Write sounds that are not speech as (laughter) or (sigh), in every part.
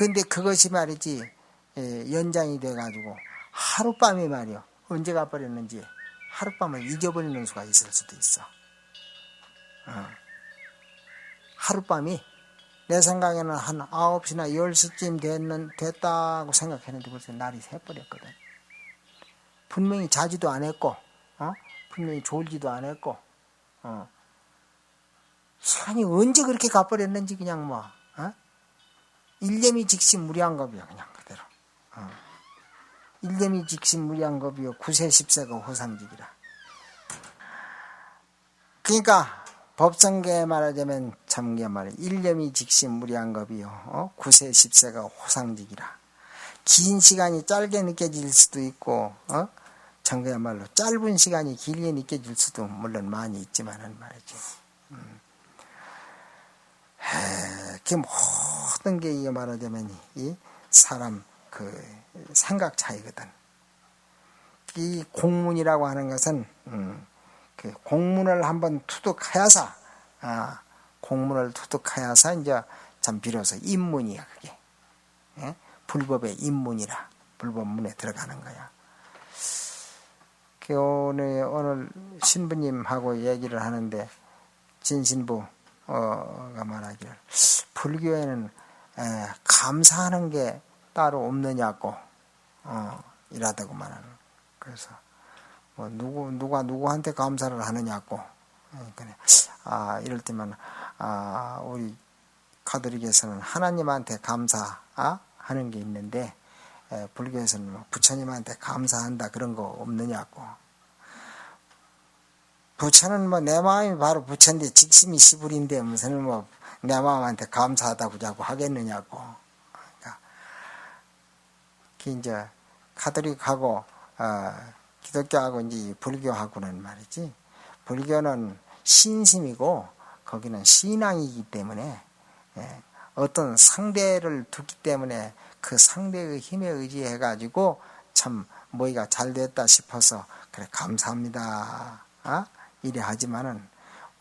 근데 그것이 말이지 예, 연장이 돼가지고 하룻밤에 말이요 언제 가버렸는지 하룻밤을 잊어버리는 수가 있을 수도 있어. 어. 하룻밤이 내 생각에는 한 9시나 10시쯤 됐는, 됐다고 생각했는데 벌써 날이 새버렸거든. 분명히 자지도 안 했고, 어? 분명히 졸지도 안 했고, 어. 시간이 언제 그렇게 가버렸는지 그냥 뭐, 어? 일념이 즉시 무량겁이요, 그냥 그대로. 어. 일념이 즉시 무량겁이요, 9세 10세가 호상직이라. 그러니까, 법성계에 말하자면 참게 말해 일념이 즉시 무량겁이요, 어? 9세 10세가 호상직이라. 긴 시간이 짧게 느껴질 수도 있고, 어? 정그야말로 짧은 시간이 길게 느껴질 수도 물론 많이 있지만은 말이지. 그 모든 게 이게 말하자면 이 사람 그 생각 차이거든. 이 공문이라고 하는 것은 음, 그 공문을 한번 투득하야사 아, 공문을 투득하야사 이제 참 비로소 입문이야 그게 예? 불법의 입문이라 불법문에 들어가는 거야. 그 오늘 오늘 신부님하고 얘기를 하는데 진신부 어가 말하기를 불교에는 에, 감사하는 게 따로 없느냐고 어, 이라다고 말하는. 그래서 뭐 누구 누가 누구한테 감사를 하느냐고 그러니까 아 이럴 때만 아 우리 가톨릭에서는 하나님한테 감사하는 게 있는데 에, 불교에서는 뭐 부처님한테 감사한다 그런 거 없느냐고. 부처는 뭐 내 마음이 바로 부처인데 직심이 시불인데 무슨 뭐 내 마음한테 감사하다고 자고 하겠느냐고. 그러니까 이제 카톨릭하고 어, 기독교하고 이제 불교하고는 말이지. 불교는 신심이고 거기는 신앙이기 때문에 예, 어떤 상대를 두기 때문에 그 상대의 힘에 의지해 가지고 참 뭐가 잘 됐다 싶어서 그래 감사합니다. 어? 이래 하지만은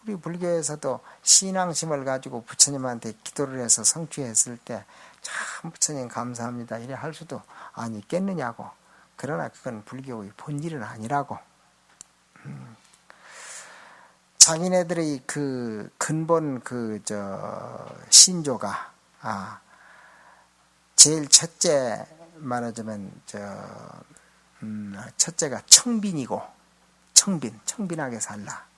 우리 불교에서도 신앙심을 가지고 부처님한테 기도를 해서 성취했을 때 참 부처님 감사합니다 이래 할 수도 아니겠느냐고 그러나 그건 불교의 본질은 아니라고 음. 자기네들의 그 근본 그 저 신조가 아 제일 첫째 말하자면 저 음, 첫째가 청빈이고 청빈, 청빈하게 살라.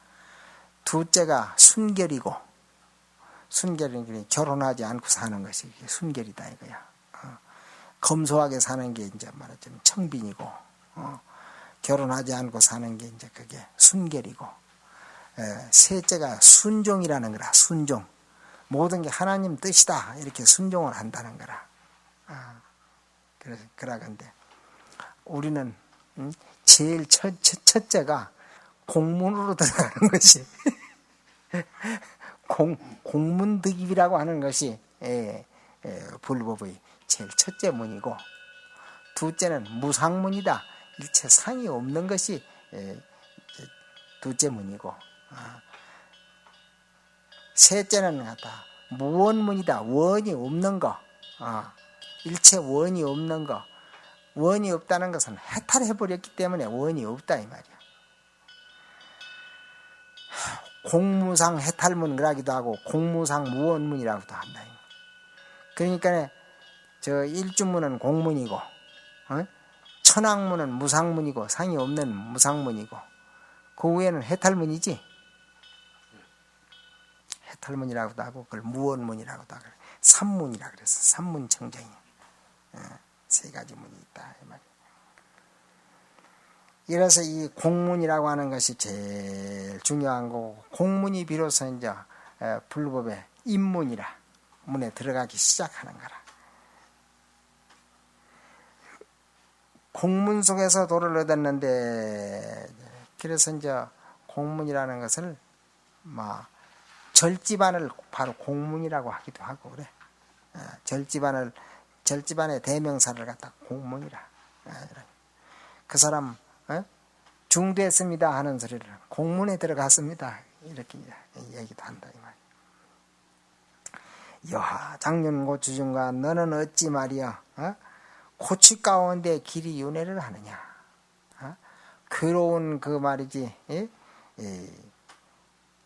둘째가 순결이고, 순결은 결혼하지 않고 사는 것이 순결이다 이거야. 어. 검소하게 사는 게 이제 말하자면 청빈이고, 어. 결혼하지 않고 사는 게 이제 그게 순결이고, 에, 셋째가 순종이라는 거라, 순종. 모든 게 하나님 뜻이다. 이렇게 순종을 한다는 거라. 어. 그래서, 그러건데, 우리는, 음? 제일 첫, 첫, 째가 공문으로 들어가는 것이 (laughs) 공, 공문득입이라고 하는 것이 예, 예, 불법의 제일 첫째 문이고 둘째는 무상문이다. 일체 상이 없는 것이 예, 둘째 문이고 아, 셋째는 갖다 무원문이다. 원이 없는 거. 아, 일체 원이 없는 거. 원이 없다는 것은 해탈해버렸기 때문에 원이 없다 이 말이야. 공무상 해탈문 그라기도 하고 공무상 무원문이라고도 한다. 그러니까 저 일주문은 공문이고 어? 천왕문은 무상문이고 상이 없는 무상문이고 그 위에는 해탈문이지. 해탈문이라고도 하고 그걸 무원문이라고도 하고 삼문이라 그래서 삼문청정이 어, 세 가지 문이 있다 이 말 이래서 이 공문이라고 하는 것이 제일 중요한 거고 공문이 비로소 이제 에, 불법의 입문이라 문에 들어가기 시작하는 거라. 공문 속에서 도를 얻었는데 그래서 이제 공문이라는 것을 막 절집안을 바로 공문이라고 하기도 하고 그래. 어, 절집안을 절집안의 대명사를 갖다 공문이라. 어, 그 사람 어? 중됐습니다 하는 소리를 공문에 들어갔습니다 이렇게 얘기도 한다 이 말. 여하 장윤 고추중과 너는 어찌 말이야 어? 고추 가운데 길이 윤회를 하느냐 어? 괴로운 그 말이지 예? 예.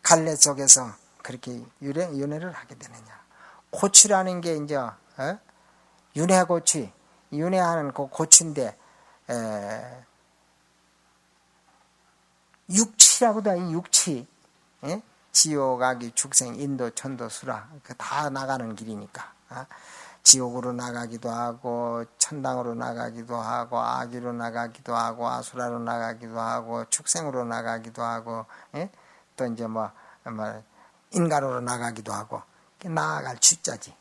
갈래 속에서 그렇게 윤회, 윤회를 하게 되느냐 고추라는 게 이제 어? 윤회 고추 윤회하는 그 고추인데 에, 육치라고도 이 육치 예? 지옥 악이 축생 인도 천도 수라 그다 나가는 길이니까 어? 지옥으로 나가기도 하고 천당으로 나가기도 하고 아기로 나가기도 하고 아수라로 나가기도 하고 축생으로 나가기도 하고 예? 또 이제 뭐, 뭐 인간으로 나가기도 하고 나아갈 주자지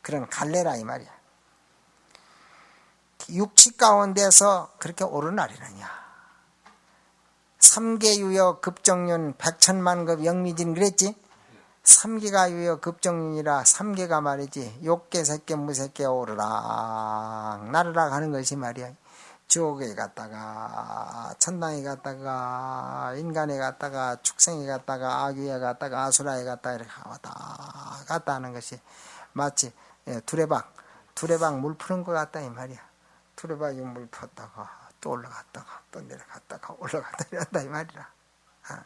그런 갈래라 이 말이야 육치 가운데서 그렇게 오르나리느냐 삼계유여 급정륜 백천만급 영미진 그랬지? 삼계가 유여 급정륜이라 삼계가 말이지 욕계 새계 무새계 오르락 나르락 하는 것이 말이야. 지옥에 갔다가 천당에 갔다가 인간에 갔다가 축생에 갔다가 아귀에 갔다가 아수라에 갔다가 이렇게 왔다 갔다 하는 것이 마치 예, 두레박 두레박 물 푸는 것 같다 이 말이야. 두레박이 물 푸었다가 또 올라갔다가 또 내려갔다가 (laughs) 올라갔다 내려갔다 이 말이라. 아.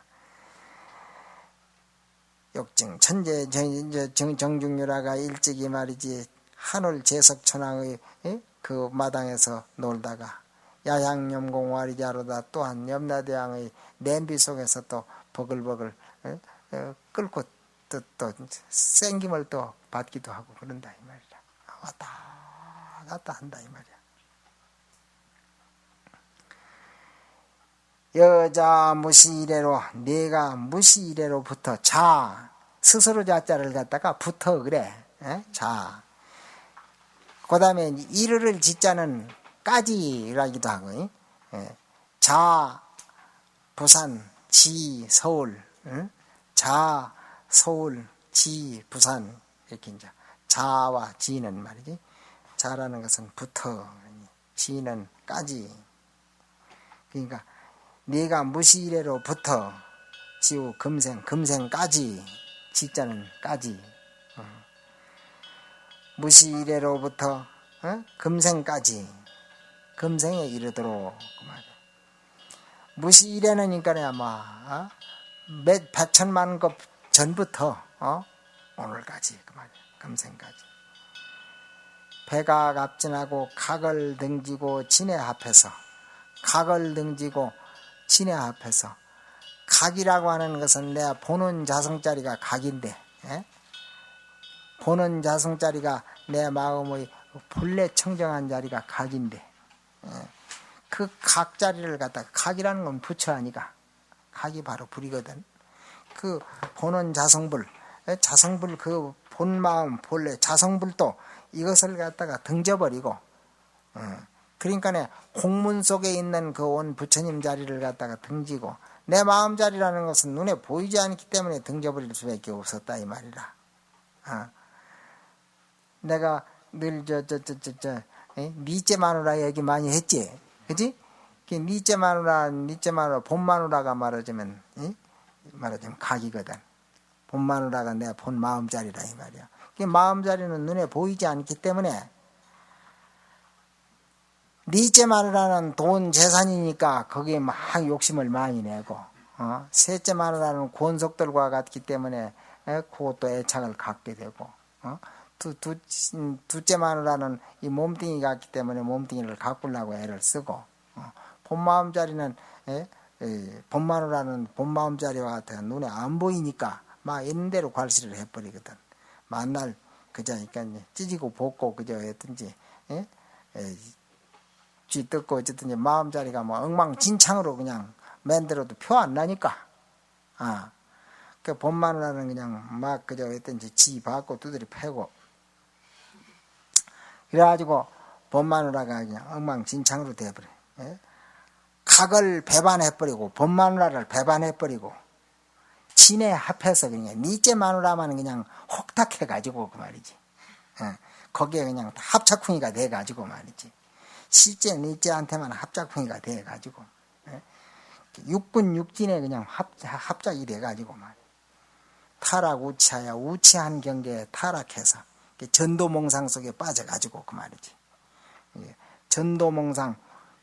욕증 천재 정, 정중유라가 일찍이 말이지 한올 제석천왕의 예? 그 마당에서 놀다가 야향염공 와리자로다 또한 염라대왕의 냄비 속에서 또 버글버글 예? 어, 끓고 또, 또 생김을 또 받기도 하고 그런다 이 말이라 왔다 갔다 한다 이 말이야 여자 무시 이래로 내가 무시 이래로부터 자. 스스로 자자를 갖다가 붙어 그래. 에? 자. 그 다음에 이르를 짓자는 까지라기도 하고 에? 자 부산 지 서울 에? 자 서울 지 부산. 이렇게 이제 자와 지는 말이지. 자라는 것은 붙어. 지는 까지. 그러니까 네가 무시이래로부터 지우 금생 금생까지 지자는 까지 어. 무시이래로부터 어? 금생까지 금생에 이르도록 그 말이야. 무시이래는니까 아마 어? 몇 백천만 급 전부터 어? 오늘까지 그 말이야. 금생까지 배가 갑진하고 각을 등지고 진해 앞에서 각을 등지고 신의 앞에서 각이라고 하는 것은 내가 보는 자성자리가 각인데 예? 보는 자성자리가 내 마음의 본래 청정한 자리가 각인데 예? 그 각자리를 갖다가 각이라는 건 부처 아니가 각이 바로 불이거든 그 보는 자성불 예? 자성불 그 본 마음 본래 자성불도 이것을 갖다가 등져버리고 어, 그러니까 공문 속에 있는 그 온 부처님 자리를 갖다가 등지고 내 마음 자리라는 것은 눈에 보이지 않기 때문에 등져버릴 수밖에 없었다 이 말이라. 어. 내가 늘 저 저 저 저저 니째 마누라 얘기 많이 했지, 그지? 그 니째 마누라, 니째 마누라, 본 마누라가 말하자면 이? 말하자면 각이거든. 본 마누라가 내 본 마음 자리라 이 말이야. 그 마음 자리는 눈에 보이지 않기 때문에 넷째 마누라는 돈 재산이니까 거기에 막 욕심을 많이 내고 어? 셋째 마누라는 권속들과 같기 때문에 에, 그것도 애착을 갖게 되고 어? 두, 두, 두째 마누라는 이 몸뚱이 같기 때문에 몸뚱이를 가꾸려고 애를 쓰고 어? 본마음자리는 에? 에, 본마누라는 본마음자리와 같아 눈에 안 보이니까 막 있는 대로 괄시를 해버리거든 만날 그저 그러니까 찌지고 볶고 그저 했든지 에? 에, 쥐 뜯고 어쨌든 마음 자리가 뭐 엉망진창으로 그냥 맨대로도 표 안 나니까 아. 그 봄마누라는 그냥 막 그저 어떤지 지 받고 두드리 패고 그래가지고 봄마누라가 그냥 엉망진창으로 돼버려. 예? 각을 배반해버리고 봄마누라를 배반해버리고 진에 합해서 그냥 니째 마누라만 그냥 혹탁해가지고 그 말이지. 예. 거기에 그냥 합작쿵이가 돼가지고 말이지. 실제 니째한테만 합작쿵이가 돼가지고 예? 육군 육진에 그냥 합, 합작이 돼가지고 말. 타락 우치하여 우치한 경계에 타락해서 전도몽상 속에 빠져가지고 그 말이지. 전도몽상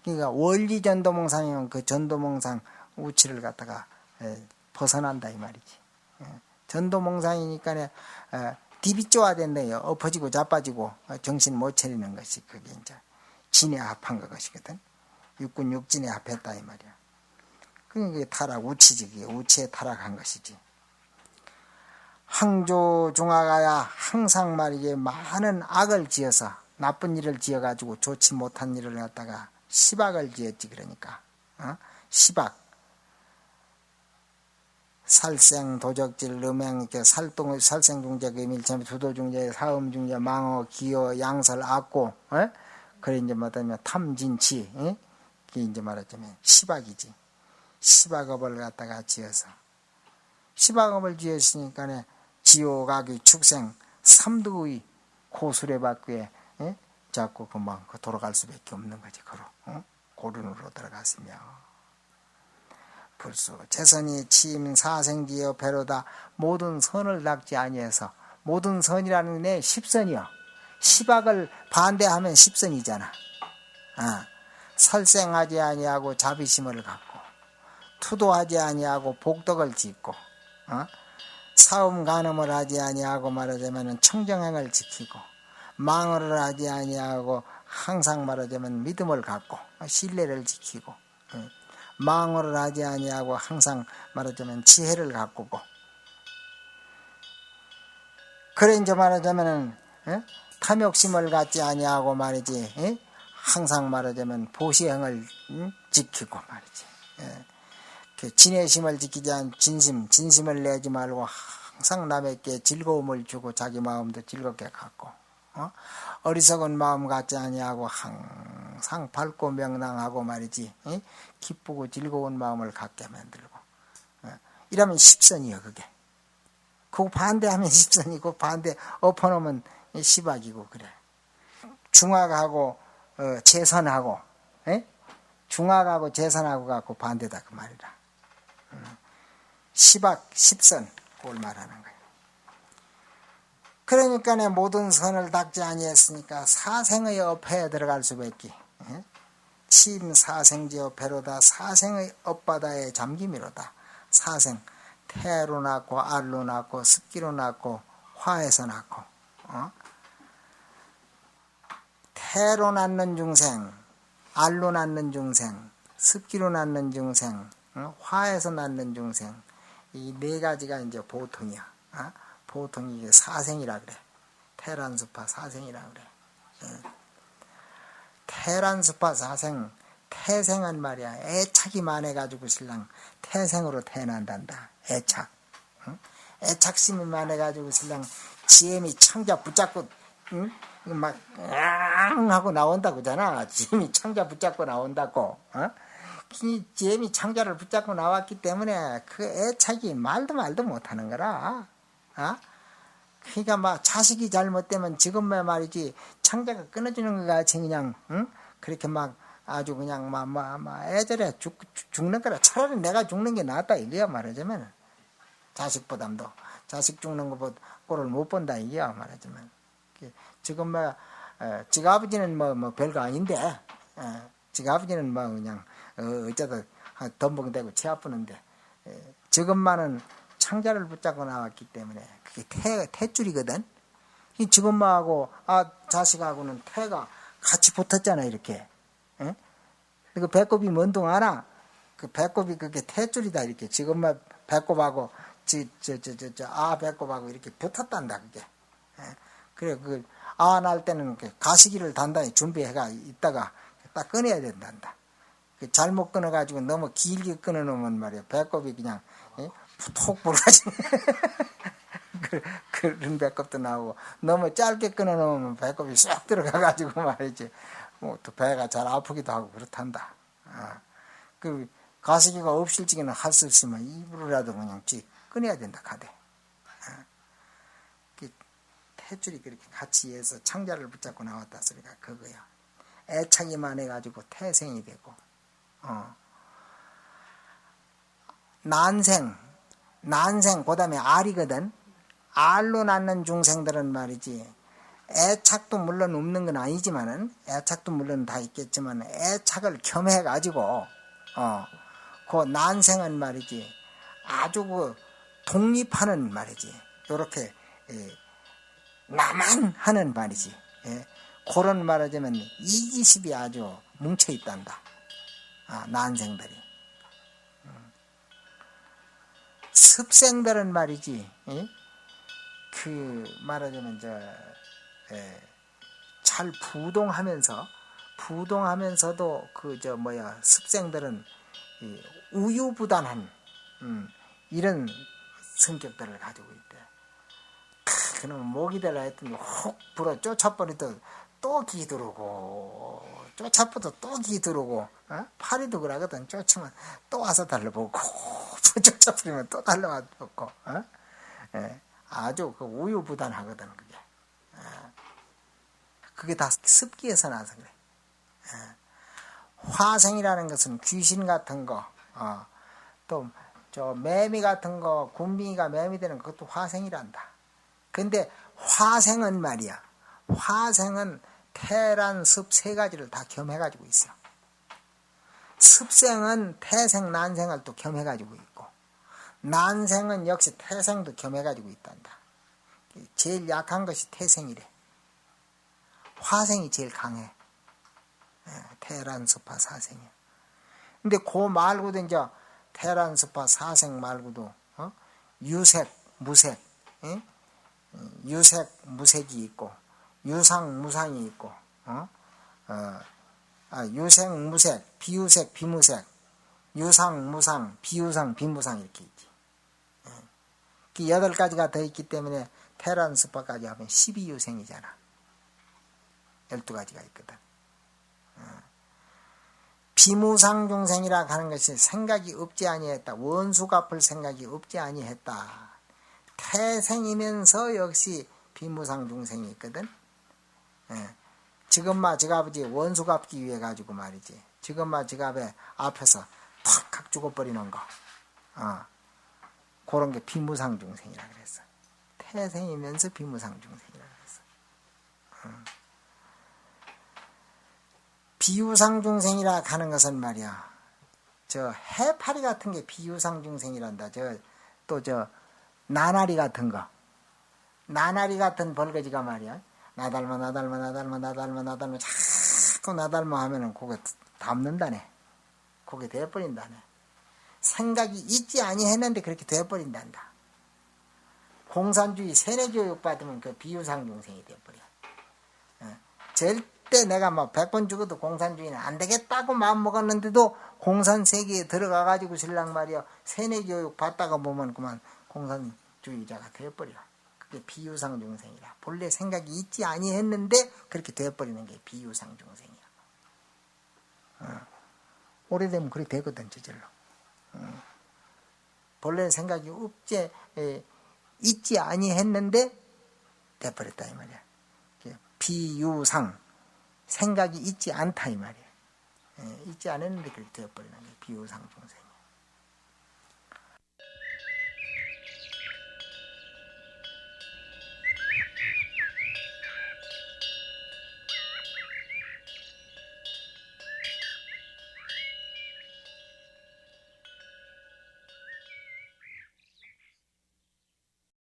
그러니까 원리 전도몽상이면 그 전도몽상 우치를 갖다가 벗어난다 이 말이지. 전도몽상이니까 디비쪼아 된대요. 엎어지고 자빠지고 정신 못 차리는 것이 그게 이제 진에 합한 것이거든. 육군 육진에 합했다 이 말이야. 그게 타락 우치지 그게 우치에 타락한 것이지. 항조 중화가야 항상 말이지 많은 악을 지어서 나쁜 일을 지어가지고 좋지 못한 일을 갖다가 시박을 지었지 그러니까 어? 시박 살생 도적질 음행 살동 살생 중재 금일 참 두도 중재 사음 중재 망어 기어 양설 악고 어? 그래 이제 뭐냐면 탐진치 어? 그게 이제 말하자면 시박이지 시박업을 갖다가 지어서 시박업을 지었으니까 지옥악의 축생 삼두의 고수레 바퀴에 예? 자꾸 그만 그 돌아갈 수밖에 없는 거지 그로 어? 고륜으로 들어갔으며 불수 재선이 치임 사생지여 배로다 모든 선을 닦지 아니해서 모든 선이라는 게 십선이요 시박을 반대하면 십선이잖아. 아, 설생하지 아니하고 자비심을 갖고 투도하지 아니하고 복덕을 짓고 어? 사음 간음을 하지 아니하고 말하자면 청정행을 지키고 망언을 하지 아니하고 항상 말하자면 믿음을 갖고 신뢰를 지키고 망언을 하지 아니하고 항상 말하자면 지혜를 가꾸고. 그래 이제 말하자면은 탐욕심을 갖지 아니하고 말이지 항상 말하자면 보시행을 지키고 말이지 그 진해심을 지키지 않 진심 진심을 내지 말고 항상 남에게 즐거움을 주고 자기 마음도 즐겁게 갖고 어? 어리석은 마음 갖지 아니하고 항상 밝고 명랑하고 말이지 에? 기쁘고 즐거운 마음을 갖게 만들고 어? 이러면 십선이요 그게 그거 반대하면 (laughs) 십선이고 반대 엎어놓으면 시박이고 그래. 중학하고 어, 재선하고 에? 중학하고 재선하고 갖고 반대다 그 말이라. 시박 십선 그걸 말하는 거예요. 그러니까 모든 선을 닦지 아니했으니까 사생의 업회에 들어갈 수밖에? 침 사생지어 배로다 사생의 업바다에 잠김이로다. 사생 태로 낳고 알로 낳고 습기로 낳고 화에서 낳고 어? 태로 낳는 중생 알로 낳는 중생 습기로 낳는 중생 어? 화에서 낳는 중생 이 네 가지가 이제 보통이야. 어? 보통이 이게 사생이라 그래. 테란스파 사생이라 그래. 어. 테란스파 사생 태생한 말이야. 애착이 많아가지고 신랑 태생으로 태어난단다. 애착. 응? 애착심이 많아가지고 신랑 지엠이 창자 붙잡고 응? 막 하고 나온다고잖아. 지엠이 창자 붙잡고 나온다고. 어? 지엠이 창자를 붙잡고 나왔기 때문에 그 애착이 말도 말도 못하는 거라. 어? 그러니까 막 자식이 잘못되면 지금의 말이지 창자가 끊어지는 것 같이 그냥 응? 그렇게 막 아주 그냥 막, 막, 막 애절해 죽, 죽는 거라 차라리 내가 죽는 게 낫다 이거야 말하자면 자식보담도 자식 죽는 것보다 꼴을 못 본다 이거야 말하자면 지금 뭐 어, 지가 아버지는 뭐, 뭐 별거 아닌데 어, 지가 아버지는 뭐 그냥 어, 어쩌다 덤벙대고 치 아프는데 지금만은 창자를 붙잡고 나왔기 때문에 그게 태, 태줄이거든. 지금만하고 아 자식하고는 태가 같이 붙었잖아 이렇게. 에? 그 배꼽이 뭔동 알아? 그 배꼽이 그게 태줄이다 이렇게. 지금만 배꼽하고 저저저저아 배꼽하고 이렇게 붙었단다 그게. 에? 그래 그 아 날 때는 가시기를 단단히 준비해가 있다가 딱 끊어야 된단다. 그 잘못 끊어가지고 너무 길게 끊어놓으면 말이야 배꼽이 그냥 예? 톡 (laughs) 그- 그런 배꼽도 나오고 너무 짧게 끊어놓으면 배꼽이 쏙 들어가가지고 (laughs) 말이지 뭐또 배가 잘 아프기도 하고 그렇단다. 아, 그 가습기가 없을 적에는 할수 없으면 입으로라도 그냥 찌 끊어야 된다 가대. 아, 그 태줄이 그렇게 같이 해서 창자를 붙잡고 나왔다 소리가 그거야. 애착이만 해가지고 태생이 되고 어. 난생, 난생, 그 다음에 알이거든. 알로 낳는 중생들은 말이지. 애착도 물론 없는 건 아니지만은, 애착도 물론 다 있겠지만, 애착을 겸해가지고, 어, 그 난생은 말이지. 아주 그 독립하는 말이지. 요렇게, 예, 나만 하는 말이지. 예. 그런 말하자면 이기십이 아주 뭉쳐 있단다. 아, 난생들이. 음. 습생들은 말이지, 예? 그, 말하자면, 저, 예, 잘 부동하면서, 부동하면서도 그, 저, 뭐야, 습생들은 이 우유부단한, 음, 이런 성격들을 가지고 있대. 크, 그놈 목이 되라 했더니 혹 불어 쫓아버리도 또 기들어오고 쫓아버도 또 기들어오고 어? 파리도 그러거든 쫓으면 또 와서 달려보고 (laughs) 쫓아버리면 또 달려와서 보고 어? 예, 아주 그 우유부단하거든 그게 어. 그게 다 습기에서 나서 그래 예. 화생이라는 것은 귀신 같은 거, 어, 또, 저, 매미 같은 거, 군빙이가 매미 되는 그것도 화생이란다. 근데 화생은 말이야. 화생은 태란, 습 세 가지를 다 겸해가지고 있어. 습생은 태생, 난생을 또 겸해가지고 있고, 난생은 역시 태생도 겸해가지고 있단다. 제일 약한 것이 태생이래. 화생이 제일 강해. 예, 테란 스파 사생이야. 근데 그 말고도 이제 테란 스파 사생 말고도 어? 유색, 무색, 예? 유색, 무색이 있고 유상, 무상이 있고 어? 어, 아, 유색, 무색, 비유색, 비무색, 유상, 무상, 비유상, 비무상 이렇게 있지. 예. 그 여덟 가지가 더 있기 때문에 테란 스파까지 하면 12유생이잖아. 12가지가 있거든. 비무상 중생이라 하는 것이 생각이 없지 아니했다. 원수 갚을 생각이 없지 아니했다. 태생이면서 역시 비무상 중생이 있거든. 예. 지금마 지갑이지 원수 갚기 위해 가지고 말이지. 지금마 지갑에 앞에서 탁 죽어버리는 거. 어. 그런 게 비무상 중생이라 그랬어. 태생이면서 비무상 중생이라 그랬어. 어. 비유상 중생이라 하는 것은 말이야. 저 해파리 같은 게 비유상 중생이란다. 저 또 저 나나리 같은 거. 나나리 같은 벌거지가 말이야. 나 닮아 나 닮아 나 닮아 나 닮아 나 닮아 자꾸 나 닮아 하면은 그거 담는다네. 그게 돼버린다네. 생각이 있지 아니했는데 그렇게 돼버린단다. 공산주의 세뇌교육 받으면 그 비유상 중생이 돼버려. 어. 절 대 내가 뭐 100번 죽어도 공산주의는 안 되겠다고 마음 먹었는데도 공산 세계에 들어가 가지고 신랑 말이야 세뇌 교육 받다가 보면 그만 공산주의자가 되어버려. 그게 비유상 중생이라. 본래 생각이 있지 아니했는데 그렇게 되어버리는 게 비유상 중생이야. 어. 오래되면 그렇게 되거든 저절로. 어. 본래 생각이 없지 에, 있지 아니했는데 돼버렸다 이 말이야. 비유상 생각이 있지 않다 이 말이야. 예, 있지 않았는데 그렇게 되어버리는 게 비유상 중생.